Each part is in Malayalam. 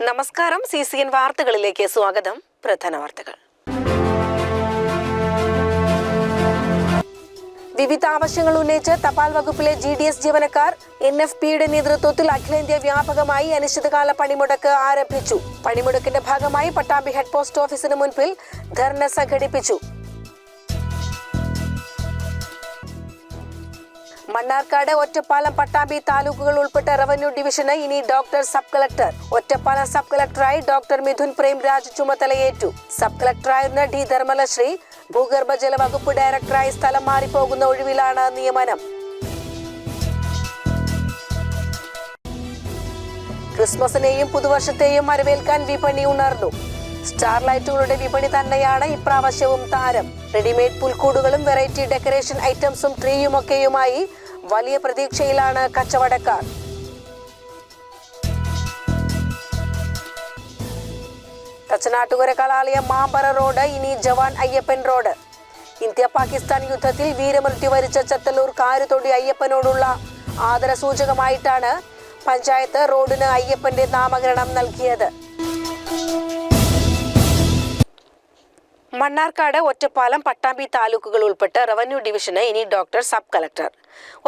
നമസ്കാരം. സി സി എൻ വാർത്തകളിലേക്ക് സ്വാഗതം. പ്രധാന വാർത്തകൾ. വിവിധ ആവശ്യങ്ങൾ ഉന്നയിച്ച് തപാൽ വകുപ്പിലെ ജി ഡി എസ് ജീവനക്കാർ എൻ എഫ് പിയുടെ നേതൃത്വത്തിൽ അഖിലേന്ത്യാ വ്യാപകമായി അനിശ്ചിതകാല പണിമുടക്ക് ആരംഭിച്ചു. പണിമുടക്കിന്റെ ഭാഗമായി പട്ടാമ്പി ഹെഡ് പോസ്റ്റ് ഓഫീസിന് മുൻപിൽ ധർണ സംഘടിപ്പിച്ചു. മണ്ണാർക്കാട് ഒറ്റപ്പാലം പട്ടാമ്പി താലൂക്കുകൾ ഉൾപ്പെട്ട റവന്യൂ ഡിവിഷന് ഇനി doctor sub collector. Ottapalam sub കളക്ടറായി doctor Mithun Premraj ചുമതലയേറ്റു. സബ് കളക്ടറായിരുന്ന ഡി ധർമ്മലശ്രീ ഭൂഗർഭജല വകുപ്പ് ഡയറക്ടറായി സ്ഥലം മാറിപ്പോകുന്ന ഒഴിവിലാണ് നിയമനം. ക്രിസ്മസിനെയും പുതുവർഷത്തെയും വരവേൽക്കാൻ വിപണി ഉണർന്നു. സ്റ്റാർലൈറ്റുകളുടെ വിപണി തന്നെയാണ് ഇപ്രാവശ്യവും താരം. റെഡിമെയ്ഡ് പുൽക്കൂടുകളും വെറൈറ്റി ഡെക്കറേഷൻ ഐറ്റംസും ട്രീയുമൊക്കെയുമായി വലിയ പ്രതീക്ഷയിലാണ് കച്ചവടക്കാർ. തച്ചനാട്ടുകര കലാലയം മാമ്പറ റോഡ് ഇനി ജവാൻ അയ്യപ്പൻ റോഡ്. ഇന്ത്യ പാകിസ്ഥാൻ യുദ്ധത്തിൽ വീരമൃത്യു വരിച്ച ചത്തല്ലൂർ കാരുതൊടി അയ്യപ്പനോടുള്ള ആദര സൂചകമായിട്ടാണ് പഞ്ചായത്ത് റോഡിന് അയ്യപ്പന്റെ നാമകരണം നൽകിയത്. മണ്ണാർക്കാട് ഒറ്റപ്പാലം പട്ടാമ്പി താലൂക്കുകൾ ഉൾപ്പെട്ട റവന്യൂ ഡിവിഷന് ഇനി doctor sub collector.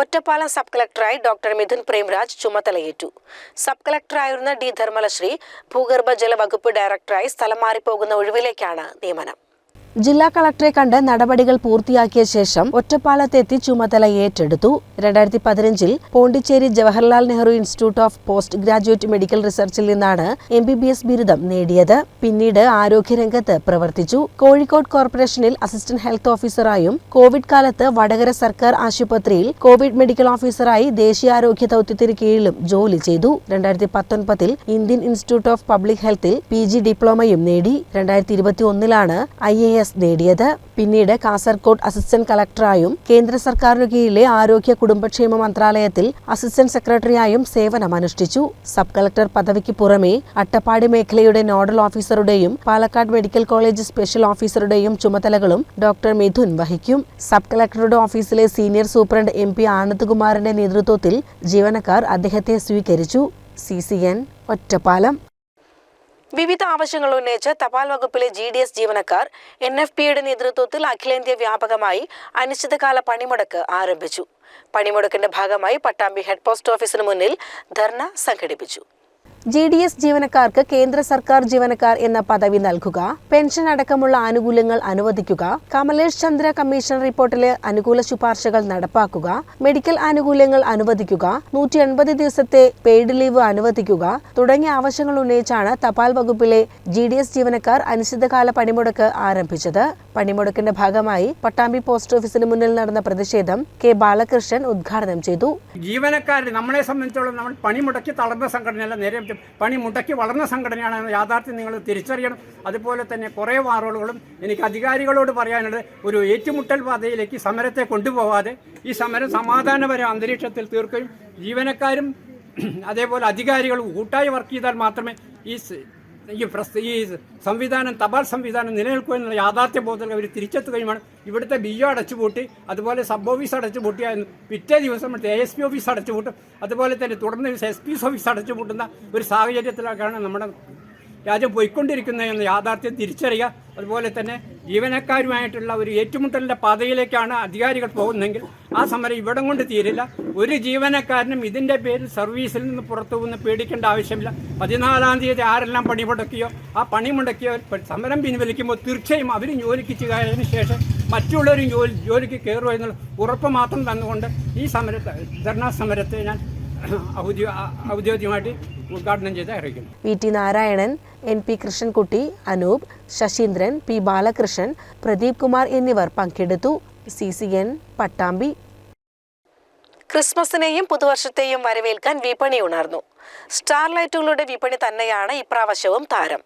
Ottapalam sub കളക്ടറായി doctor Mithun Premraj ചുമതലയേറ്റു. സബ് കളക്ടറായിരുന്ന ഡി ധർമ്മലശ്രീ ഭൂഗർഭജല വകുപ്പ് ഡയറക്ടറായി സ്ഥലം മാറിപ്പോകുന്ന ഒഴിവിലേക്കാണ് നിയമനം. ജില്ലാ കളക്ടറെ കണ്ട് നടപടികൾ പൂർത്തിയാക്കിയ ശേഷം ഒറ്റപ്പാലത്തെത്തി ചുമതല ഏറ്റെടുത്തു. രണ്ടായിരത്തി പതിനഞ്ചിൽ Pondicherry Jawaharlal Nehru institute of post graduate medical റിസർച്ചിൽ നിന്നാണ് എം ബി ബി എസ് ബിരുദം നേടിയത്. പിന്നീട് ആരോഗ്യരംഗത്ത് പ്രവർത്തിച്ചു. കോഴിക്കോട് കോർപ്പറേഷനിൽ അസിസ്റ്റന്റ് ഹെൽത്ത് ഓഫീസറായും കോവിഡ് കാലത്ത് വടകര സർക്കാർ ആശുപത്രിയിൽ കോവിഡ് മെഡിക്കൽ ഓഫീസറായി ദേശീയ ആരോഗ്യ ദൌത്യത്തിന് കീഴിലും ജോലി ചെയ്തു. രണ്ടായിരത്തി പത്തൊൻപതിൽ ഇന്ത്യൻ ഇൻസ്റ്റിറ്റ്യൂട്ട് ഓഫ് പബ്ലിക് ഹെൽത്തിൽ പി ജി ഡിപ്ലോമയും നേടി. രണ്ടായിരത്തി ഇരുപത്തി ഒന്നിലാണ് ഐ എ എസ് നേടിയത്. പിന്നീട് കാസർകോട് അസിസ്റ്റന്റ് കളക്ടറായും കേന്ദ്ര സർക്കാരിനു കീഴിലെ ആരോഗ്യ കുടുംബക്ഷേമ മന്ത്രാലയത്തിൽ അസിസ്റ്റന്റ് സെക്രട്ടറിയായും സേവനമനുഷ്ഠിച്ചു. സബ് കളക്ടർ പദവിക്ക് പുറമെ അട്ടപ്പാടി മേഖലയുടെ നോഡൽ ഓഫീസറുടെയും പാലക്കാട് മെഡിക്കൽ കോളേജ് സ്പെഷ്യൽ ഓഫീസറുടെയും ചുമതലകളും ഡോക്ടർ മിഥുൻ വഹിക്കും. സബ് കളക്ടറുടെ ഓഫീസിലെ സീനിയർ സൂപ്രണ്ട് എം പി ആനന്ദ്കുമാറിന്റെ നേതൃത്വത്തിൽ ജീവനക്കാർ അദ്ദേഹത്തെ സ്വീകരിച്ചു. C C N Ottapalam. വിവിധ ആവശ്യങ്ങൾ ഉന്നയിച്ച് തപാൽ വകുപ്പിലെ ജി ഡി എസ് ജീവനക്കാർ എൻ എഫ് പിയുടെ നേതൃത്വത്തിൽ അഖിലേന്ത്യാ വ്യാപകമായി അനിശ്ചിതകാല പണിമുടക്ക് ആരംഭിച്ചു. പണിമുടക്കിന്റെ ഭാഗമായി പട്ടാമ്പി ഹെഡ് പോസ്റ്റ് ഓഫീസിന് മുന്നിൽ ധർണ സംഘടിപ്പിച്ചു. ജി ഡി എസ് ജീവനക്കാർക്ക് കേന്ദ്ര സർക്കാർ ജീവനക്കാർ എന്ന പദവി നൽകുക പെൻഷൻ അടക്കമുള്ള ആനുകൂല്യങ്ങൾ അനുവദിക്കുക കമലേഷ് ചന്ദ്ര കമ്മീഷൻ റിപ്പോർട്ടിലെ അനുകൂല ശുപാർശകൾ നടപ്പാക്കുക മെഡിക്കൽ ആനുകൂല്യങ്ങൾ അനുവദിക്കുക നൂറ്റി എൺപത് ദിവസത്തെ പെയ്ഡ് ലീവ് അനുവദിക്കുക തുടങ്ങിയ ആവശ്യങ്ങൾ ഉന്നയിച്ചാണ് തപാൽ വകുപ്പിലെ ജി ഡി എസ് ജീവനക്കാർ അനിശ്ചിതകാല പണിമുടക്ക് ആരംഭിച്ചത്. പണിമുടക്കിന്റെ ഭാഗമായി പട്ടാമ്പി പോസ്റ്റ് ഓഫീസിന് മുന്നിൽ നടന്ന പ്രതിഷേധം കെ ബാലകൃഷ്ണൻ ഉദ്ഘാടനം ചെയ്തു. ജീവനക്കാർ നമ്മളെ സംബന്ധിച്ചോളം നമ്മൾ പണിമുടക്കി തളർന്ന സംഘടനയല്ല നേരെ മറിച്ച് പണി മുടക്കി വളർന്ന സംഘടനയാണ് യാഥാർത്ഥ്യം നിങ്ങൾ തിരിച്ചറിയണം. അതുപോലെ തന്നെ കുറേ വാറോളുകളും എനിക്ക് അധികാരികളോട് പറയാനുള്ളത് ഒരു ഏറ്റുമുട്ടൽ പാതയിലേക്ക് സമരത്തെ കൊണ്ടുപോവാതെ ഈ സമരം സമാധാനപര അന്തരീക്ഷത്തിൽ തീർക്കുകയും ജീവനക്കാരും അതേപോലെ അധികാരികളും കൂട്ടായി വർക്ക് ചെയ്താൽ മാത്രമേ ഈ ഈ പ്രസ് ഈ സംവിധാനം തപാൽ സംവിധാനം നിലനിൽക്കുക എന്നുള്ള യാഥാർത്ഥ്യ ബോധത്തിൽ അവർ തിരിച്ചെത്തുകയുമാണ് ഇവിടുത്തെ ബി ഒ അടച്ചുപൂട്ടി അതുപോലെ സബ് ഓഫീസ് അടച്ചുപൂട്ടി പിറ്റേ ദിവസം മറ്റേ എ എസ് പി ഓഫീസ് അടച്ചുപൂട്ടും അതുപോലെ തന്നെ തുടർന്ന് എസ് പി ഓഫീസ് അടച്ചുപൂട്ടുന്ന ഒരു സാഹചര്യത്തിലൊക്കെയാണ് നമ്മുടെ രാജ്യം പോയിക്കൊണ്ടിരിക്കുന്ന എന്ന യാഥാർത്ഥ്യം തിരിച്ചറിയുക. അതുപോലെ തന്നെ ജീവനക്കാരുമായിട്ടുള്ള ഒരു ഏറ്റുമുട്ടലിന്റെ പാതയിലേക്കാണ് അധികാരികൾ പോകുന്നതെങ്കിൽ ആ സമരം ഇവിടം കൊണ്ട് തീരില്ല. ഒരു ജീവനക്കാരനും ഇതിന്റെ പേരിൽ സർവീസിൽ നിന്ന് പുറത്തു പോകുന്ന പേടിക്കേണ്ട ആവശ്യമില്ല. പതിനാലാം തീയതി ആരെല്ലാം പണി മുടക്കിയോ ആ പണി മുടക്കിയോ സമരം പിൻവലിക്കുമ്പോൾ തീർച്ചയായും അവരും ജോലിക്ക് ചെയ്യുന്നതിന് ശേഷം മറ്റുള്ളവരും ജോലി ജോലിക്ക് കയറുമോ എന്നുള്ള ഉറപ്പ് മാത്രം തന്നുകൊണ്ട് ഈ സമരത്തെ ധർണാ സമരത്തെ ഞാൻ ഔദ്യോഗികമായിട്ട് ഉദ്ഘാടനം ചെയ്ത് അറിയിക്കുന്നു. V T Narayanan N P Krishnankutty Anoop Sasheendran P Balakrishnan Pradeep Kumar എന്നിവർ പങ്കെടുത്തു. C C N Pattambi. ക്രിസ്മസിനെയും പുതുവർഷത്തെയും വരവേൽക്കാൻ വിപണി ഉണർന്നു. സ്റ്റാർലൈറ്റുകളുടെ വിപണി തന്നെയാണ് ഇപ്രാവശ്യവും താരം.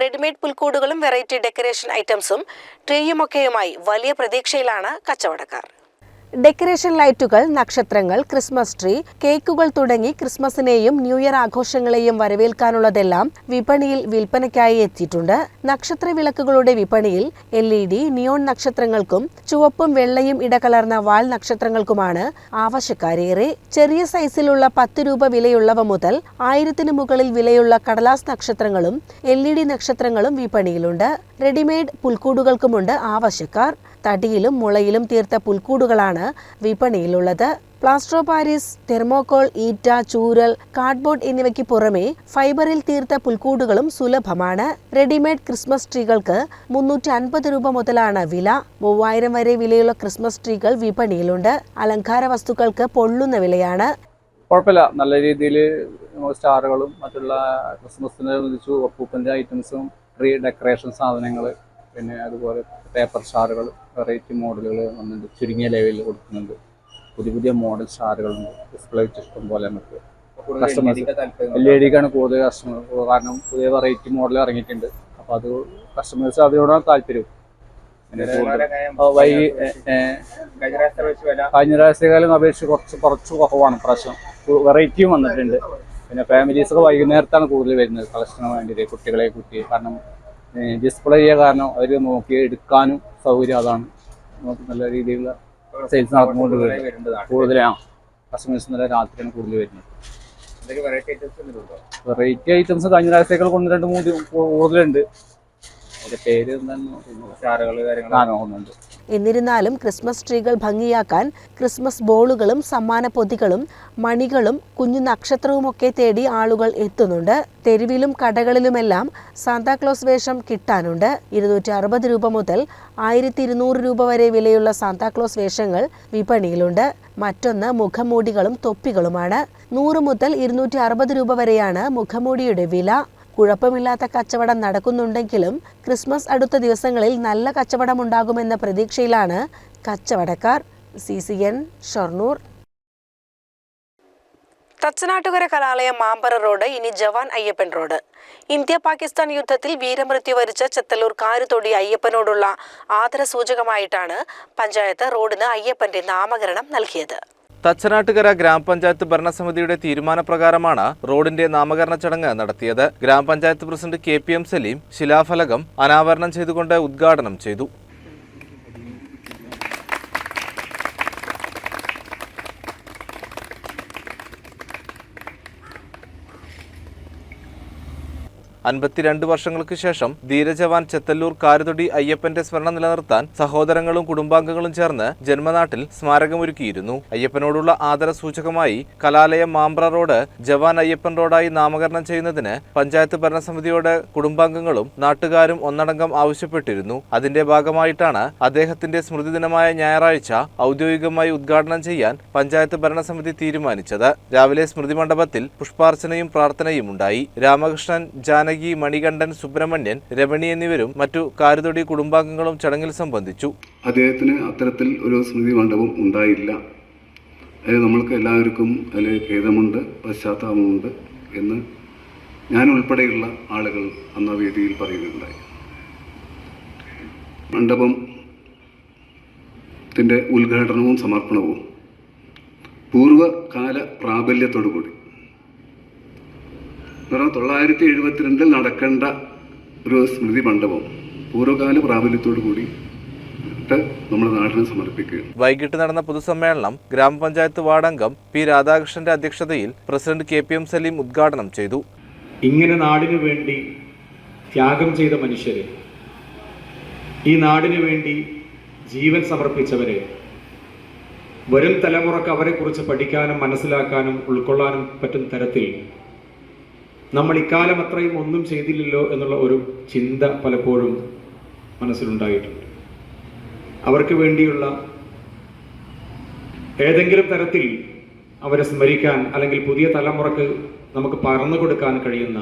റെഡിമെയ്ഡ് പുൽക്കൂടുകളും വെറൈറ്റി ഡെക്കറേഷൻ ഐറ്റംസും ട്രീയുമൊക്കെയുമായി വലിയ പ്രതീക്ഷയിലാണ് കച്ചവടക്കാർ. ഡെക്കറേഷൻ ലൈറ്റുകൾ നക്ഷത്രങ്ങൾ ക്രിസ്മസ് ട്രീ കേക്കുകൾ തുടങ്ങി ക്രിസ്മസിനെയും ന്യൂ ഇയർ ആഘോഷങ്ങളെയും വരവേൽക്കാനുള്ളതെല്ലാം വിപണിയിൽ വിൽപ്പനയ്ക്കായി എത്തിയിട്ടുണ്ട്. നക്ഷത്ര വിളക്കുകളുടെ വിപണിയിൽ എൽ ഇ ഡി നിയോൺ നക്ഷത്രങ്ങൾക്കും ചുവപ്പും വെള്ളയും ഇടകലർന്ന വാൾ നക്ഷത്രങ്ങൾക്കുമാണ് ആവശ്യക്കാരേറെ. ചെറിയ സൈസിലുള്ള പത്ത് രൂപ വിലയുള്ളവ മുതൽ ആയിരത്തിന് മുകളിൽ വിലയുള്ള കടലാസ് നക്ഷത്രങ്ങളും എൽ ഇ ഡി നക്ഷത്രങ്ങളും വിപണിയിലുണ്ട്. റെഡിമെയ്ഡ് പുൽക്കൂടുകൾക്കുമുണ്ട് ആവശ്യക്കാർ. തടിയിലും മുളയിലും തീർത്ത പുൽക്കൂടുകളാണ് വിപണിയിലുള്ളത്. പ്ലാസ്റ്റർ പാരിസ് തെർമോകോൾ ഈറ്റ ചൂരൽ കാർഡ്ബോർഡ് എന്നിവയ്ക്ക് പുറമെ ഫൈബറിൽ തീർത്ത പുൽക്കൂടുകളും സുലഭമാണ്. റെഡിമെയ്ഡ് ക്രിസ്മസ് ട്രീകൾക്ക് മുന്നൂറ്റി അൻപത് രൂപ മുതലാണ് വില. മൂവായിരം വരെ വിലയുള്ള ക്രിസ്മസ് ട്രീകൾ വിപണിയിലുണ്ട്. അലങ്കാര വസ്തുക്കൾക്ക് പൊള്ളുന്ന വിലയാണ്. കുഴപ്പമില്ല. നല്ല രീതിയിൽ സ്റ്റാറുകളും മറ്റുള്ള ക്രിസ്മസിനെ ഒപ്പൂപ്പന്റെ ഐറ്റംസും ഡെക്കറേഷൻ സാധനങ്ങൾ പിന്നെ അതുപോലെ പേപ്പർ സ്റ്റാറുകൾ വെറൈറ്റി മോഡലുകൾ വന്നിട്ടുണ്ട്. ചുരുങ്ങിയ ലെവലിൽ കൊടുക്കുന്നുണ്ട്. പുതിയ പുതിയ മോഡൽ സ്റ്റാറുകളുണ്ട് ഡിസ്പ്ലേ ഇഷ്ടം പോലെ നമുക്ക് കസ്റ്റമേഴ്സ് എൽ ഇ ഡിക്കാണ് കൂടുതൽ കസ്റ്റമർ കാരണം പുതിയ വെറൈറ്റി മോഡൽ ഇറങ്ങിയിട്ടുണ്ട്. അപ്പോൾ അത് കസ്റ്റമേഴ്സ് അതിനോടാണ് താല്പര്യം വൈകി കഴിഞ്ഞ പ്രാവശ്യകാലം അപേക്ഷിച്ച് കുറച്ച് കുറച്ച് കുറവാണ്. പ്രശ്നം വെറൈറ്റിയും വന്നിട്ടുണ്ട്. പിന്നെ ഫാമിലീസൊക്കെ വൈകുന്നേരത്താണ് കൂടുതൽ വരുന്നത്. കളക്ഷന് വേണ്ടിയിട്ട് കുട്ടികളെ കുട്ടി. കാരണം ഡിസ്പ്ലേ ചെയ്യുക കാരണം അവർ നോക്കി എടുക്കാനും സൗകര്യം അതാണ്. നമുക്ക് നല്ല രീതിയിലുള്ള സെയിൽസ് നടന്നുകൊണ്ട് കൂടുതലാണ് കസ്റ്റമേഴ്സ് നല്ല രാത്രിയാണ് കൂടുതൽ വരുന്നത്. വെറൈറ്റി ഐറ്റംസ് കഴിഞ്ഞ പ്രാവശ്യത്തേക്കാൾ കൊണ്ട് രണ്ട് മൂന്ന് കൂടുതലുണ്ട്. അതിന്റെ പേര് എന്താണെന്ന് കാണുന്നുണ്ട് എന്നിരുന്നാലും ക്രിസ്മസ് ട്രീകൾ ഭംഗിയാക്കാൻ ക്രിസ്മസ് ബോളുകളും സമ്മാന പൊതികളും മണികളും കുഞ്ഞു നക്ഷത്രവുമൊക്കെ തേടി ആളുകൾ എത്തുന്നുണ്ട്. തെരുവിലും കടകളിലുമെല്ലാം സാന്താക്ലോസ് വേഷം കിട്ടാനുണ്ട്. ഇരുന്നൂറ്റി അറുപത് രൂപ മുതൽ ആയിരത്തി ഇരുന്നൂറ് രൂപ വരെ വിലയുള്ള സാന്താക്ലോസ് വേഷങ്ങൾ വിപണിയിലുണ്ട്. മറ്റൊന്ന് മുഖംമൂടികളും തൊപ്പികളുമാണ്. നൂറ് മുതൽ ഇരുന്നൂറ്റി അറുപത് രൂപ വരെയാണ് മുഖംമൂടിയുടെ വില. കുഴപ്പമില്ലാത്ത കച്ചവടം നടക്കുന്നുണ്ടെങ്കിലും ക്രിസ്മസ് അടുത്ത ദിവസങ്ങളിൽ നല്ല കച്ചവടമുണ്ടാകുമെന്ന പ്രതീക്ഷയിലാണ് കച്ചവടക്കാർ. C C N Shoranur. Thachanattukara Kalalaya Mampara road ഇനി ജവാൻ അയ്യപ്പൻ റോഡ്. ഇന്ത്യ പാകിസ്ഥാൻ യുദ്ധത്തിൽ വീരമൃത്യു വരിച്ച ചെത്തല്ലൂർ കാരുതൊടി അയ്യപ്പനോടുള്ള ആദരസൂചകമായിട്ടാണ് പഞ്ചായത്ത് റോഡിന് അയ്യപ്പന്റെ നാമകരണം നൽകിയത്. തച്ചനാട്ടുകര ഗ്രാമപഞ്ചായത്ത് ഭരണസമിതിയുടെ തീരുമാനപ്രകാരമാണ് റോഡിന്റെ നാമകരണ ചടങ്ങ് നടത്തിയത്. ഗ്രാമപഞ്ചായത്ത് president K P M Saleem ശിലാഫലകം അനാവരണം ചെയ്തുകൊണ്ട് ഉദ്ഘാടനം ചെയ്തു. അൻപത്തിരണ്ട് വർഷങ്ങൾക്ക് ശേഷം ധീരജവാൻ ചെത്തല്ലൂർ കാരുതൊടി അയ്യപ്പന്റെ സ്മരണ നിലനിർത്താൻ സഹോദരങ്ങളും കുടുംബാംഗങ്ങളും ചേർന്ന് ജന്മനാട്ടിൽ സ്മാരകമൊരുക്കിയിരുന്നു. അയ്യപ്പനോടുള്ള ആദര സൂചകമായി കലാലയം മാമ്പ്ര റോഡ് ജവാൻ അയ്യപ്പൻ റോഡായി നാമകരണം ചെയ്യുന്നതിന് പഞ്ചായത്ത് ഭരണസമിതിയോട് കുടുംബാംഗങ്ങളും നാട്ടുകാരും ഒന്നടങ്കം ആവശ്യപ്പെട്ടിരുന്നു. അതിന്റെ ഭാഗമായിട്ടാണ് അദ്ദേഹത്തിന്റെ സ്മൃതി ദിനമായ ഞായറാഴ്ച ഔദ്യോഗികമായി ഉദ്ഘാടനം ചെയ്യാൻ പഞ്ചായത്ത് ഭരണസമിതി തീരുമാനിച്ചത്. രാവിലെ സ്മൃതി മണ്ഡപത്തിൽ പുഷ്പാർച്ചനയും പ്രാർത്ഥനയും ഉണ്ടായി. രാമകൃഷ്ണൻ ജാനകി മണികണ്ഠൻ സുബ്രഹ്മണ്യൻ രമണി എന്നിവരും മറ്റു കാരുതൊടി കുടുംബാംഗങ്ങളും ചടങ്ങിൽ സംബന്ധിച്ചു. അദ്ദേഹത്തിന് അത്തരത്തിൽ ഒരു സ്മൃതി മണ്ഡപം ഉണ്ടായില്ല. അതിൽ നമ്മൾക്ക് എല്ലാവർക്കും അതിൽ ഖേദമുണ്ട് പശ്ചാത്താപമുണ്ട് എന്ന് ഞാൻ ഉൾപ്പെടെയുള്ള ആളുകൾ അന്ന് വേദിയിൽ പറയുകയുണ്ടായി മണ്ഡപം ത്തിന്റെ ഉദ്ഘാടനവും സമർപ്പണവും പൂർവകാല പ്രാബല്യത്തോടു കൂടി കാരണം തൊള്ളായിരത്തി എഴുപത്തിരണ്ടിൽ നടക്കേണ്ട ഒരു സ്മൃതി മണ്ഡപം പൂർവകാല പ്രാബല്യത്തോടു കൂടി നമ്മുടെ നാടിന് സമർപ്പിക്കുകയാണ്. വൈകിട്ട് നടന്ന പൊതുസമ്മേളനം ഗ്രാമപഞ്ചായത്ത് വാർഡംഗം പി രാധാകൃഷ്ണന്റെ അധ്യക്ഷതയിൽ president K P M Saleem ഉദ്ഘാടനം ചെയ്തു. ഇങ്ങനെ നാടിനു വേണ്ടി ത്യാഗം ചെയ്ത മനുഷ്യരെ ഈ നാടിനു വേണ്ടി ജീവൻ സമർപ്പിച്ചവരെ വരും തലമുറയ്ക്ക് അവരെക്കുറിച്ച് പഠിക്കാനും മനസ്സിലാക്കാനും ഉൾക്കൊള്ളാനും പറ്റുന്ന തരത്തിൽ നമ്മൾ ഇക്കാലം അത്രയും ഒന്നും ചെയ്തില്ലല്ലോ എന്നുള്ള ഒരു ചിന്ത പലപ്പോഴും മനസ്സിലുണ്ടായിട്ടുണ്ട്. അവർക്ക് വേണ്ടിയുള്ള ഏതെങ്കിലും തരത്തിൽ അവരെ സ്മരിക്കാൻ അല്ലെങ്കിൽ പുതിയ തലമുറയ്ക്ക് നമുക്ക് പറഞ്ഞു കൊടുക്കാൻ കഴിയുന്ന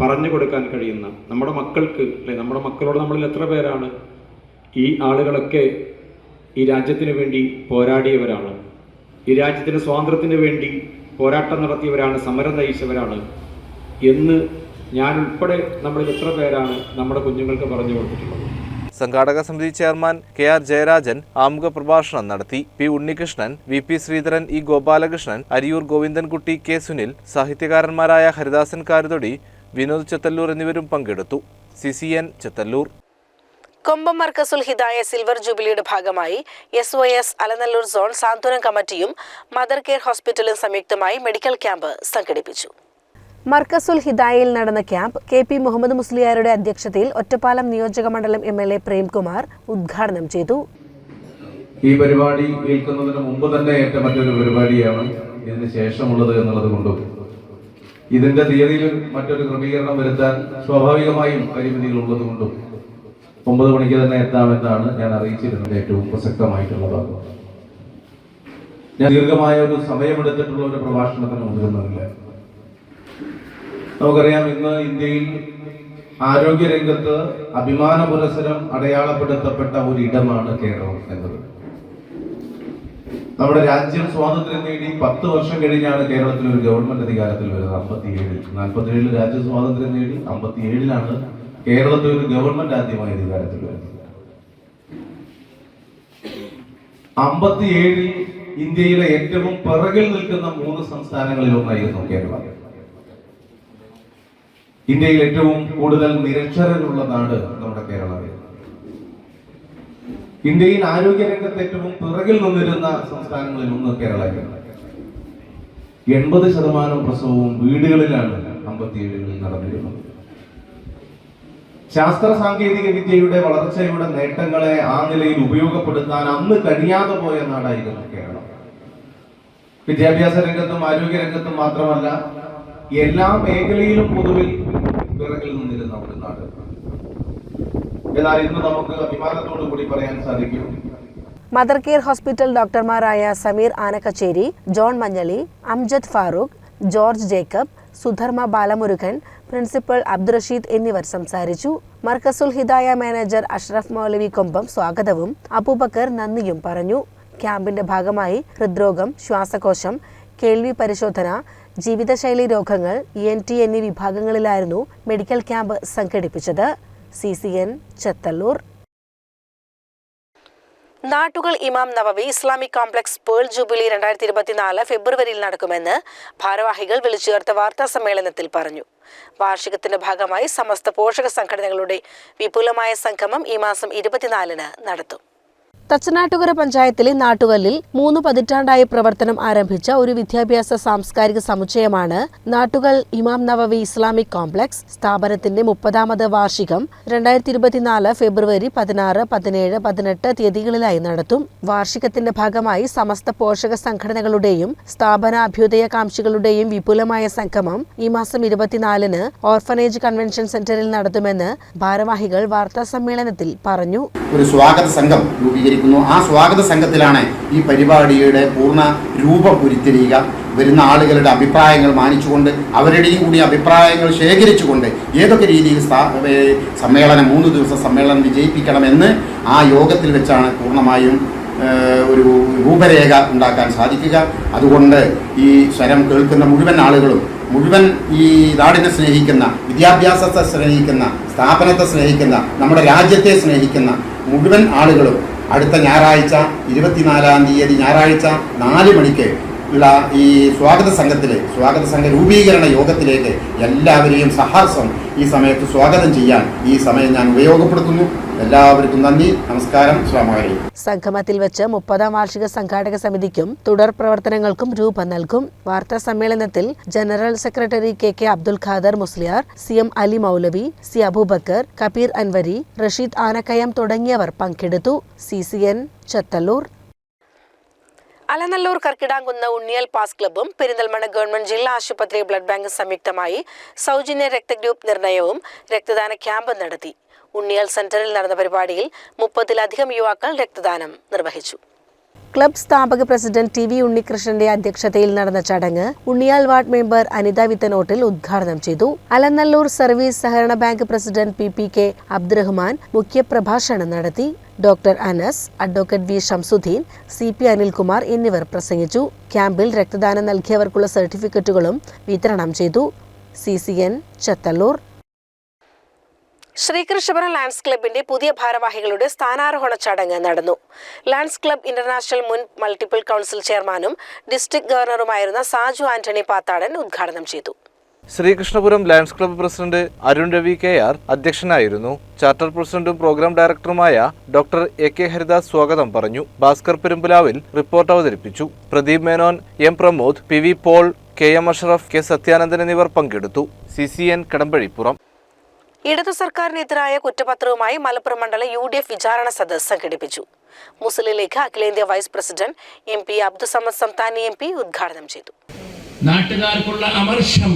പറഞ്ഞു കൊടുക്കാൻ കഴിയുന്ന നമ്മുടെ മക്കൾക്ക് അല്ലെ നമ്മുടെ മക്കളോട് നമ്മളിൽ എത്ര പേരാണ് ഈ ആളുകളൊക്കെ ഈ രാജ്യത്തിന് വേണ്ടി പോരാടിയവരാണ്? ഈ രാജ്യത്തിന് സ്വാതന്ത്ര്യത്തിന് വേണ്ടി പോരാട്ടം നടത്തിയവരാണ് സമരം നയിച്ചവരാണ്. എന്ന് ഞാൻ ഉൾപ്പെടെ നമ്മൾ എത്ര പേരാണ് നമ്മുടെ കുഞ്ഞുങ്ങൾക്ക് പറഞ്ഞു കൊടുത്തിട്ടുള്ളത്. സംഘാടക സമിതി ചെയർമാൻ കെ ആർ ജയരാജൻ ആമുഖ പ്രഭാഷണം നടത്തി. P Unnikrishnan V P Sreedharan E Gopalakrishnan Ariyur Govindankutty K Sunil സാഹിത്യകാരന്മാരായ Haridasan Karuthodi Vinod Chethallur എന്നിവരും പങ്കെടുത്തു. C C N Chethallur. Kombam Markazul Hidaya silver ജൂബിലിയുടെ ഭാഗമായി S O S Alanallur zone സാന്ത്വനം കമ്മിറ്റിയും മദർ കെയർ ഹോസ്പിറ്റലും സംയുക്തമായി മെഡിക്കൽ ക്യാമ്പ് സംഘടിപ്പിച്ചു. മർക്കസുൽ ഹിദായയിൽ നടന്ന ക്യാമ്പ് കെ പി മുഹമ്മദ് മുസ്ലിയാരുടെ അധ്യക്ഷതയിൽ ഒറ്റപ്പാലം നിയോജക മണ്ഡലം എം എൽ എ പ്രേംകുമാർ ഉദ്ഘാടനം ചെയ്തു. ഈ പരിപാടി കേൾക്കുന്നതിന് മുമ്പ് തന്നെ ഏറ്റ മറ്റൊരു പരിപാടിയാണ് ഇതിന് ശേഷമുള്ളത് എന്നുള്ളത് കൊണ്ടും. ഇതിന്റെ തീയതിയിൽ മറ്റൊരു ക്രമീകരണം വരുത്താൻ സ്വാഭാവികമായും പരിമിതികൾ ഉള്ളത് കൊണ്ടും. ഒമ്പത് മണിക്ക് തന്നെ എത്താമെന്നാണ് ഞാൻ അറിയിച്ചിരുന്നത്. ഏറ്റവും പ്രസക്തമായിട്ടുള്ള ഭാഗം ഞാൻ ദീർഘമായ ഒരു സമയമെടുത്തിട്ടുള്ള ഒരു പ്രഭാഷണത്തിന് മുതിരുന്നില്ല നമുക്കറിയാം ഇന്ന് ഇന്ത്യയിൽ ആരോഗ്യരംഗത്ത് അഭിമാന പുരസരം അടയാളപ്പെടുത്തപ്പെട്ട ഒരു ഇടമാണ് കേരളം എന്നത്. നമ്മുടെ രാജ്യം സ്വാതന്ത്ര്യം നേടി പത്ത് വർഷം കഴിഞ്ഞാണ് കേരളത്തിൽ ഒരു ഗവൺമെന്റ് അധികാരത്തിൽ വരുന്നത്. അമ്പത്തിയേഴിൽ. നാൽപ്പത്തിയേഴിൽ രാജ്യം സ്വാതന്ത്ര്യം നേടി അമ്പത്തിയേഴിലാണ് കേരളത്തിൽ ഒരു ഗവൺമെന്റ് ആദ്യമായി അധികാരത്തിൽ വരുന്നത്. അമ്പത്തിയേഴിൽ ഇന്ത്യയിലെ ഏറ്റവും പിറകിൽ നിൽക്കുന്ന മൂന്ന് സംസ്ഥാനങ്ങളിൽ ഒന്നായിരുന്നു കേരളം. ഇന്ത്യയിൽ ഏറ്റവും കൂടുതൽ നിരക്ഷരരുള്ള നാട് നമ്മുടെ കേരളത്തിൽ ഇന്ത്യയിൽ ആരോഗ്യരംഗത്ത് ഏറ്റവും പിറകിൽ നിന്നിരുന്ന സംസ്ഥാനങ്ങളിൽ ഒന്ന് കേരളമായിരുന്നു എൺപത് ശതമാനം പ്രസവവും വീടുകളിലാണ് അമ്പത്തിയേഴുകളിൽ നടന്നിരുന്നത്. ശാസ്ത്ര സാങ്കേതിക വിദ്യയുടെ വളർച്ചയുടെ നേട്ടങ്ങളെ ആ നിലയിൽ ഉപയോഗപ്പെടുത്താൻ അന്ന് കഴിയാതെ പോയ നാടായിരുന്നു കേരളം. വിദ്യാഭ്യാസ രംഗത്തും ആരോഗ്യ രംഗത്തും മാത്രമല്ല എല്ലാ മേഖലയിലും പൊതുവിൽ പിറകിൽ നിന്നിരുന്ന ഒരു നാട്. എന്നാൽ ഇന്ന് നമുക്ക് അഭിമാനത്തോടു കൂടി പറയാൻ സാധിക്കും. Mother care hospital ഡോക്ടർമാരായ Sameer Anakkachery John Manjali Amjad Farooq George Jacob Sudharma Balamurugan principal Abdurasheed എന്നിവർ സംസാരിച്ചു. മർക്കസുൽ ഹിദായ മാനേജർ അഷ്റഫ് മൗലവി കൊമ്പം സ്വാഗതവും അബൂബക്കർ നന്ദിയും പറഞ്ഞു. ക്യാമ്പിന്റെ ഭാഗമായി ഹൃദ്രോഗം ശ്വാസകോശം കേൾവി പരിശോധന ജീവിതശൈലി രോഗങ്ങൾ ഇ എൻ ടി എന്നീ വിഭാഗങ്ങളിലായിരുന്നു മെഡിക്കൽ ക്യാമ്പ് സംഘടിപ്പിച്ചത്. C C N Chethallur. നാട്ടുകൾ Imam Nawawi Islamic complex pearl jubilee രണ്ടായിരത്തി ഇരുപത്തിനാല് ഫെബ്രുവരിയിൽ നടക്കുമെന്ന് ഭാരവാഹികൾ വിളിച്ചു ചേർത്ത വാർത്താ സമ്മേളനത്തിൽ പറഞ്ഞു. വാർഷികത്തിന്റെ ഭാഗമായി സമസ്ത പോഷക സംഘടനകളുടെ വിപുലമായ സംഗമം ഈ മാസം ഇരുപത്തിനാലിന് നടത്തും. തച്ചനാട്ടുകര പഞ്ചായത്തിലെ നാട്ടുകല്ലിൽ മൂന്ന് പതിറ്റാണ്ടായി പ്രവർത്തനം ആരംഭിച്ച ഒരു വിദ്യാഭ്യാസ സാംസ്കാരിക സമുച്ചയമാണ് നാട്ടുകൽ ഇമാം നവവി ഇസ്ലാമിക് കോംപ്ലക്സ്. സ്ഥാപനത്തിന്റെ മുപ്പതാമത് വാർഷികം രണ്ടായിരത്തി ഇരുപത്തിനാല് ഫെബ്രുവരി പതിനാറ് പതിനേഴ് പതിനെട്ട് തീയതികളിലായി നടത്തും. വാർഷികത്തിന്റെ ഭാഗമായി സമസ്ത പോഷക സംഘടനകളുടെയും സ്ഥാപന അഭ്യുദയകാംക്ഷികളുടെയും വിപുലമായ സംഗമം ഈ മാസം ഇരുപത്തിനാലിന് ഓർഫനേജ് കൺവെൻഷൻ സെന്ററിൽ നടത്തുമെന്ന് ഭാരവാഹികൾ വാർത്താ സമ്മേളനത്തിൽ പറഞ്ഞു. ഒരു സ്വാഗത സംഘം രൂപീകരിക്കുന്നു ആ സ്വാഗത സംഘത്തിലാണ് ഈ പരിപാടിയുടെ പൂർണ രൂപം ഉരുത്തിരിയുക. വരുന്ന ആളുകളുടെ അഭിപ്രായങ്ങൾ മാനിച്ചുകൊണ്ട് അവരുടെയും കൂടി അഭിപ്രായങ്ങൾ ശേഖരിച്ചുകൊണ്ട് ഏതൊക്കെ രീതിയിൽ സമ്മേളനം മൂന്ന് ദിവസം സമ്മേളനം വിജയിപ്പിക്കണമെന്ന് ആ യോഗത്തിൽ വെച്ചാണ് പൂർണമായും ഒരു രൂപരേഖ ഉണ്ടാക്കാൻ സാധിക്കുക. അതുകൊണ്ട് ഈ സ്വരം കേൾക്കുന്ന മുഴുവൻ ആളുകളും മുഴുവൻ ഈ നാടിനെ സ്നേഹിക്കുന്ന വിദ്യാഭ്യാസത്തെ സ്നേഹിക്കുന്ന സ്ഥാപനത്തെ സ്നേഹിക്കുന്ന നമ്മുടെ രാജ്യത്തെ സ്നേഹിക്കുന്ന മുഴുവൻ ആളുകളും അടുത്ത ഞായറാഴ്ച ഇരുപത്തിനാലാം തീയതി ഞായറാഴ്ച നാല് മണിക്ക് ഉള്ള ഈ സ്വാഗത സംഘത്തിലെ സ്വാഗത സംഘ രൂപീകരണ യോഗത്തിലേക്ക് എല്ലാവരെയും സഹാസം ഈ സമയത്ത് സ്വാഗതം ചെയ്യാൻ ഈ സമയം ഞാൻ ഉപയോഗപ്പെടുത്തുന്നു. എല്ലാവർക്കും നന്ദി നമസ്കാരം സ്വാമി സംഗമത്തിൽ വെച്ച് മുപ്പതാം വാർഷിക സംഘാടക സമിതിക്കും തുടർ പ്രവർത്തനങ്ങൾക്കും രൂപം നൽകും. വാർത്താ സമ്മേളനത്തിൽ general secretary K K Abdul Khader Musliyar C M Ali Moulavi C Abubakar Kabeer Anwari Rasheed Anakkayam തുടങ്ങിയവർ പങ്കെടുത്തു. C C N Chathallur Alanallur Karkidamkunnu Unniyal pass ക്ലബ്ബും Perinthalmanna government ജില്ലാ ആശുപത്രി ബ്ലഡ് ബാങ്കും സംയുക്തമായി സൗജന്യ രക്തഗ്രൂപ്പ് നിർണയവും രക്തദാന ക്യാമ്പും നടത്തി. ഉണ്ണിയൽ സെന്ററിൽ നടന്ന പരിപാടിയിൽ മുപ്പതിലധികം യുവാക്കൾ രക്തദാനം നിർവഹിച്ചു. ക്ലബ് സ്ഥാപക പ്രസിഡന്റ് ടി വി ഉണ്ണികൃഷ്ണന്റെ അധ്യക്ഷതയിൽ നടന്ന ചടങ്ങ് ഉണ്ണിയാൽ വാർഡ് മെമ്പർ അനിത വിത്തനോട്ടിൽ ഉദ്ഘാടനം ചെയ്തു. അലനല്ലൂർ സർവീസ് സഹകരണ bank president P P K Abdurahman മുഖ്യപ്രഭാഷണം നടത്തി. Doctor Anas advocate V Shamsuddin C P Anilkumar എന്നിവർ പ്രസംഗിച്ചു. ക്യാമ്പിൽ രക്തദാനം നൽകിയവർക്കുള്ള സർട്ടിഫിക്കറ്റുകളും വിതരണം ചെയ്തു. C C N Chethallur Sreekrishnapuram Lions ക്ലബിന്റെ പുതിയ ഭാരവാഹികളുടെ സ്ഥാനാരോഹണ ചടങ്ങ് നടന്നു. ലാൻഡ്സ് ക്ലബ് ഇന്റർനാഷണൽ മുൻ മൾട്ടിപ്പിൾ കൗൺസിൽ ചെയർമാനും ഡിസ്ട്രിക്ട് ഗവർണറുമായിരുന്ന സാജു ആന്റണി പാത്താടൻ ഉദ്ഘാടനം ചെയ്തു. Sreekrishnapuram Lions club president Arun Ravi K R അധ്യക്ഷനായിരുന്നു ചാർട്ടർ പ്രസിഡന്റും പ്രോഗ്രാം ഡയറക്ടറുമായ ഡോക്ടർ എ കെ ഹരിദാസ് സ്വാഗതം പറഞ്ഞു. ഭാസ്കർ പെരുമ്പലാവിൽ റിപ്പോർട്ട് അവതരിപ്പിച്ചു. Pradeep Menon M Pramod P V Paul K M Ashraf K Sathyanandan എന്നിവർ പങ്കെടുത്തു. സി സി എൻ കടമ്പഴിപ്പുറം ഇടതു സർക്കാരിനെതിരായ കുറ്റപത്രവുമായി മലപ്പുറം മണ്ഡലം യു ഡി എഫ് വിചാരണ സദസ് സംഘടിപ്പിച്ചു. മുസ്ലിം ലീഗ് അഖിലേന്ത്യാ vice president M P Abdussamad Samadani M P ഉദ്ഘാടനം ചെയ്തു. നാട്ടുകാർക്കുള്ള അമർഷം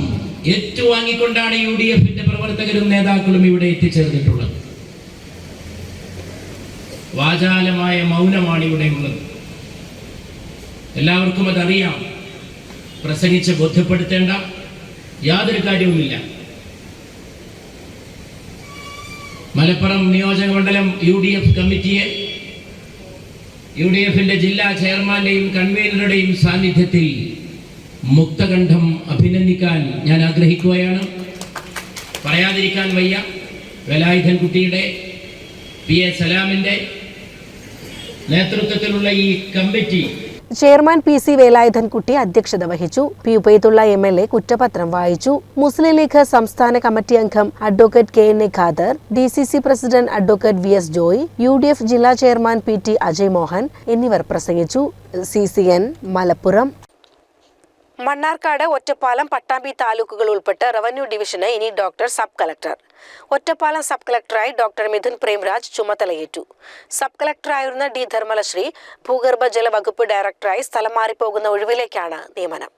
ഏറ്റുവാങ്ങിക്കൊണ്ടാണ് യു ഡി എഫിന്റെ പ്രവർത്തകരും നേതാക്കളും ഇവിടെ എത്തിച്ചേർന്നിട്ടുള്ളത്. വാചാലമായ മൗനമാണ് ഇവിടെ ഉള്ളത്. എല്ലാവർക്കും അതറിയാം. പ്രസംഗിച്ച് ബോധ്യപ്പെടുത്തേണ്ട യാതൊരു കാര്യവുമില്ല. മലപ്പുറം നിയോജക മണ്ഡലം യു ഡി എഫ് കമ്മിറ്റിയെ യു ഡി എഫിന്റെ ജില്ലാ ചെയർമാന്റെയും കൺവീനറുടെയും സാന്നിധ്യത്തിൽ മുക്തകണ്ഠം അഭിനന്ദിക്കാൻ ഞാൻ ആഗ്രഹിക്കുകയാണ്. പറയാതിരിക്കാൻ വയ്യ. വേലായുധൻ കുട്ടിയുടെ പി എ സലാമിന്റെ നേതൃത്വത്തിലുള്ള ഈ committee chairman P C Velayudhankutty അധ്യക്ഷത വഹിച്ചു. P Ubaidullah M L A കുറ്റപത്രം വായിച്ചു. മുസ്ലിം ലീഗ് സംസ്ഥാന കമ്മിറ്റി അംഗം advocate K N A Khader D C C president advocate V S Joy U D F ജില്ലാ chairman P T Ajay Mohan എന്നിവർ പ്രസംഗിച്ചു. C C N Malappuram. Mannarkkad Ottapalam Pattambi താലൂക്കുകൾ ഉൾപ്പെട്ട് റവന്യൂ ഡിവിഷന് ഇനി doctor sub collector. Ottapalam sub കളക്ടറായി doctor Mithun Premraj ചുമതലയേറ്റു. സബ് കളക്ടറായിരുന്ന ഡി ധർമ്മലശ്രീ ഭൂഗർഭ ജലവകുപ്പ് ഡയറക്ടറായി സ്ഥലം മാറിപ്പോകുന്ന ഒഴിവിലേക്കാണ് നിയമനം.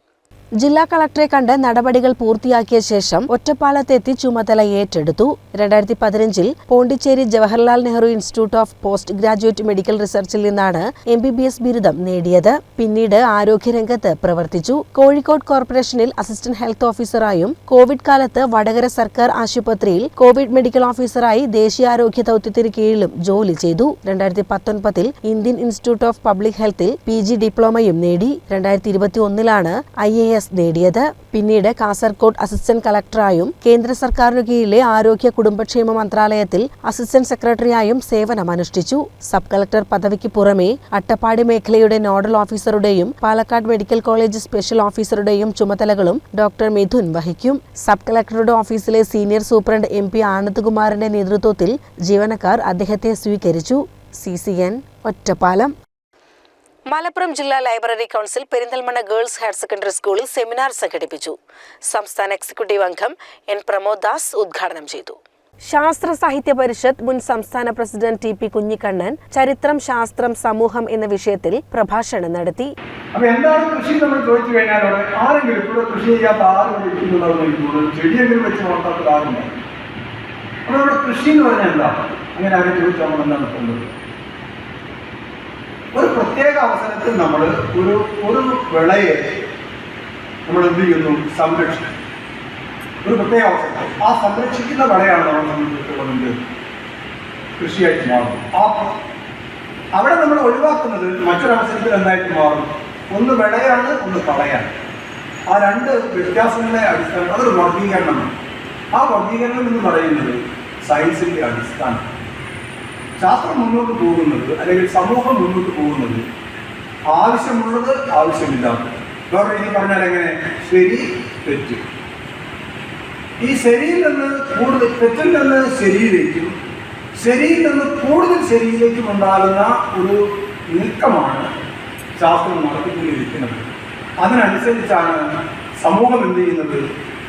ജില്ലാ കളക്ടറെ കണ്ട് നടപടികൾ പൂർത്തിയാക്കിയ ശേഷം ഒറ്റപ്പാലത്തെത്തി ചുമതല ഏറ്റെടുത്തു. രണ്ടായിരത്തി പതിനഞ്ചിൽ Pondicherry Jawaharlal Nehru institute of post graduate medical റിസർച്ചിൽ നിന്നാണ് എം ബി ബി എസ് ബിരുദം നേടിയത്. പിന്നീട് ആരോഗ്യരംഗത്ത് പ്രവർത്തിച്ചു. കോഴിക്കോട് കോർപ്പറേഷനിൽ അസിസ്റ്റന്റ് ഹെൽത്ത് ഓഫീസറായും കോവിഡ് കാലത്ത് വടകര സർക്കാർ ആശുപത്രിയിൽ കോവിഡ് മെഡിക്കൽ ഓഫീസറായി ദേശീയ ആരോഗ്യ ദൌത്യത്തിന് കീഴിലും ജോലി ചെയ്തു. രണ്ടായിരത്തി പത്തൊൻപതിൽ ഇന്ത്യൻ ഇൻസ്റ്റിറ്റ്യൂട്ട് ഓഫ് പബ്ലിക് ഹെൽത്തിൽ പി ജി ഡിപ്ലോമയും നേടി. രണ്ടായിരത്തി ഇരുപത്തി ഒന്നിലാണ് ഐ എ എസ് നേടിയത്. പിന്നീട് കാസർകോട് അസിസ്റ്റന്റ് കളക്ടറായും കേന്ദ്ര സർക്കാരിനു കീഴിലെ ആരോഗ്യ കുടുംബക്ഷേമ മന്ത്രാലയത്തിൽ അസിസ്റ്റന്റ് സെക്രട്ടറിയായും സേവനമനുഷ്ഠിച്ചു സബ് കളക്ടർ പദവിക്ക് പുറമെ അട്ടപ്പാടി മേഖലയുടെ നോഡൽ ഓഫീസറുടെയും പാലക്കാട് മെഡിക്കൽ കോളേജ് സ്പെഷ്യൽ ഓഫീസറുടെയും ചുമതലകളും ഡോക്ടർ മിഥുൻ വഹിക്കും. സബ് കളക്ടറുടെ ഓഫീസിലെ സീനിയർ സൂപ്രണ്ട് എം പി ആനന്ദ്കുമാറിന്റെ നേതൃത്വത്തിൽ ജീവനക്കാർ അദ്ദേഹത്തെ സ്വീകരിച്ചു. C C N Ottapalam. Malappuram ജില്ലാ library council Perinthalmanna girls higher secondary സ്കൂളിൽ സെമിനാർ സംഘടിപ്പിച്ചു. സംസ്ഥാന എക്സിക്യൂട്ടീവ് അംഗം എൻ പ്രമോദ് ദാസ് ഉദ്ഘാടനം ചെയ്തു. ശാസ്ത്ര സാഹിത്യ പരിഷത്ത് മുൻ സംസ്ഥാന പ്രസിഡന്റ് ടി പി കുഞ്ഞിക്കണ്ണൻ ചരിത്രം ശാസ്ത്രം സമൂഹം എന്ന വിഷയത്തിൽ പ്രഭാഷണം നടത്തി. അപ്പൊ എന്താണ് കൃഷി നമ്മൾ ചോദിച്ചു കഴിഞ്ഞാൽ ആരെങ്കിലും ഇവിടെ കൃഷി ചെയ്യാത്ത ആരും ചെടിയെങ്കിലും വെച്ച് വളർത്താത്ത ആരുണ്ട് അപ്പൊ നമ്മുടെ കൃഷി എന്ന് പറഞ്ഞാൽ എന്താ? അങ്ങനെ ആരും ചോദിച്ചാൽ നമ്മൾ എന്താണ് പ്രത്യേക അവസരത്തിൽ നമ്മൾ ഒരു ഒരു വിളയെ നമ്മൾ എന്ത് ചെയ്യുന്നു? സംരക്ഷിക്കും ഒരു പ്രത്യേക അവസരം ആ സംരക്ഷിക്കുന്ന വിളയാണ് നമ്മൾ സംബന്ധിച്ചിടത്തോളം കൃഷിയായിട്ട് മാറും ആ അവിടെ നമ്മൾ ഒഴിവാക്കുന്നത് മറ്റൊരവസരത്തിൽ എന്തായിട്ട് മാറും ഒന്ന് വിളയാണ് ഒന്ന് കളയാണ് ആ രണ്ട് വ്യത്യാസങ്ങളെ അടിസ്ഥാനം അതൊരു വർഗീകരണമാണ് ആ വർഗീകരണം എന്ന് പറയുന്നത് സയൻസിന്റെ അടിസ്ഥാനം ശാസ്ത്രം മുന്നോട്ട് പോകുന്നത് അല്ലെങ്കിൽ സമൂഹം മുന്നോട്ട് പോകുന്നത് ആവശ്യമുള്ളത് ആവശ്യമില്ലാത്തത് വേറെ രീതി പറഞ്ഞാൽ എങ്ങനെ? ശരി തെറ്റ്. ഈ ശരിയിൽ നിന്ന് കൂടുതൽ തെറ്റിൽ നിന്ന് ശരിയിലേക്കും ശരിയിൽ നിന്ന് കൂടുതൽ ശരിയിലേക്കും ഉണ്ടാകുന്ന ഒരു നീക്കമാണ് ശാസ്ത്രം നടത്തിക്കൊണ്ടിരിക്കുന്നത്. അതിനനുസരിച്ചാണ് സമൂഹം എന്ത് ചെയ്യുന്നത്?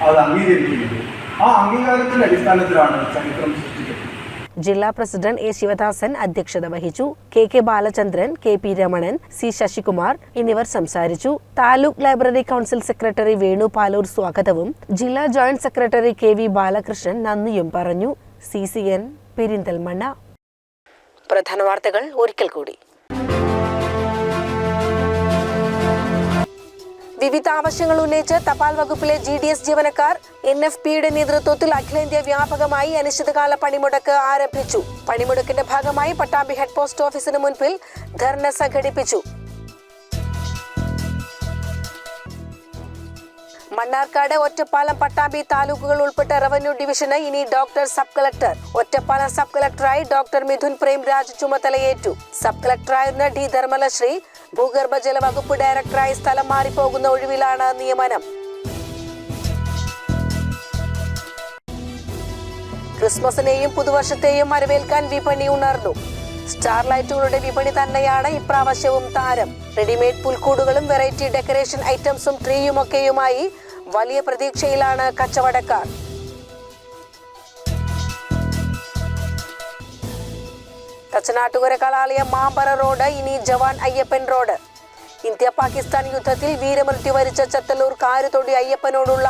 അത് അംഗീകരിക്കുന്നത്. ആ അംഗീകാരത്തിന്റെ അടിസ്ഥാനത്തിലാണ് ചരിത്രം ജില്ലാ പ്രസിഡന്റ് എ ശിവദാസൻ അധ്യക്ഷത വഹിച്ചു. K K Balachandran K P Ramanan C Sasikumar എന്നിവർ സംസാരിച്ചു. Taluk library council secretary Venu Paloor സ്വാഗതവും ജില്ലാ joint secretary K V Balakrishnan നന്ദിയും പറഞ്ഞു. C C N Perinthalmanna. പ്രധാന വാർത്തകൾ ഒരിക്കൽ കൂടി. വിവിധ ആവശ്യങ്ങൾ ഉന്നയിച്ച് തപാൽ വകുപ്പിലെ ജി ഡി എസ് ജീവനക്കാർ എൻ എഫ് പിയുടെ നേതൃത്വത്തിൽ അഖിലേന്ത്യാ വ്യാപകമായി അനിശ്ചിതകാല പണിമുടക്ക് ആരംഭിച്ചു. പണിമുടക്കിന്റെ ഭാഗമായി പട്ടാമ്പി ഹെഡ് പോസ്റ്റ് ഓഫീസിന് മുൻപിൽ ധർണ സംഘടിപ്പിച്ചു. മണ്ണാർക്കാട് ഒറ്റപ്പാലം പട്ടാമ്പി താലൂക്കുകൾ ഉൾപ്പെട്ട റവന്യൂ ഡിവിഷന് ഇനി doctor sub collector. Ottapalam sub കളക്ടറായി doctor Mithun Premraj ചുമതലയേറ്റു. സബ് കളക്ടറായിരുന്ന ഡി ധർമ്മലശ്രീ ഭൂഗർഭജല വകുപ്പ് ഡയറക്ടറായി സ്ഥലം മാറിപ്പോകുന്ന ഒഴിവിലാണ് നിയമനം. ക്രിസ്മസിനെയും പുതുവർഷത്തെയും വരവേൽക്കാൻ വിപണി ഉണർന്നു. സ്റ്റാർലൈറ്റുകളുടെ വിപണി തന്നെയാണ് ഇപ്രാവശ്യവും താരം. റെഡിമെയ്ഡ് പുൽക്കൂടുകളും വെറൈറ്റി ഡെക്കറേഷൻ ഐറ്റംസും ട്രീയുമൊക്കെയുമായി വലിയ പ്രതീക്ഷയിലാണ് കച്ചവടക്കാർ. തച്ചനാട്ടുകര കളാളിയ മാമ്പറ റോഡ് ഇനി ജവാൻ അയ്യപ്പൻ റോഡ്. ഇന്ത്യ പാകിസ്ഥാൻ യുദ്ധത്തിൽ വീരമൃത്യു വരിച്ച ചത്തല്ലൂർ കാരുതൊടി അയ്യപ്പനോടുള്ള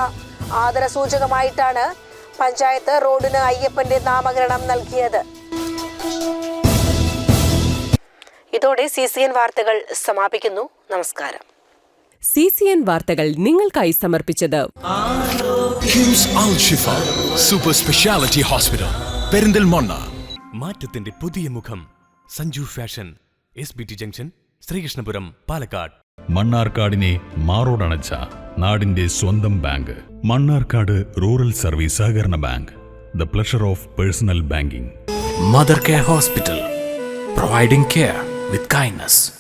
ആദര സൂചകമായിട്ടാണ് പഞ്ചായത്ത് റോഡിന് അയ്യപ്പന്റെ നാമകരണം നൽകിയത്. ഇതോടെ സി സി എൻ വാർത്തകൾ സമാപിക്കുന്നു. നമസ്കാരം. സി സി എൻ വാർത്തകൾ നിങ്ങൾക്കായി സമർപ്പിച്ചത് സൂപ്പർ സ്പെഷ്യാലിറ്റി ഹോസ്പിറ്റൽ പെരിന്തൽമണ്ണ മാറ്റത്തിന്റെ പുതിയ മുഖം. Sanju fashion S B T junction Sreekrishnapuram Palakkad. മണ്ണാർക്കാടിനെ മാറോടണച്ച നാടിന്റെ സ്വന്തം ബാങ്ക്. മണ്ണാർക്കാട് റൂറൽ സർവീസ് സഹകരണ bank. The pleasure of personal banking. Mother care hospital. Providing care with kindness.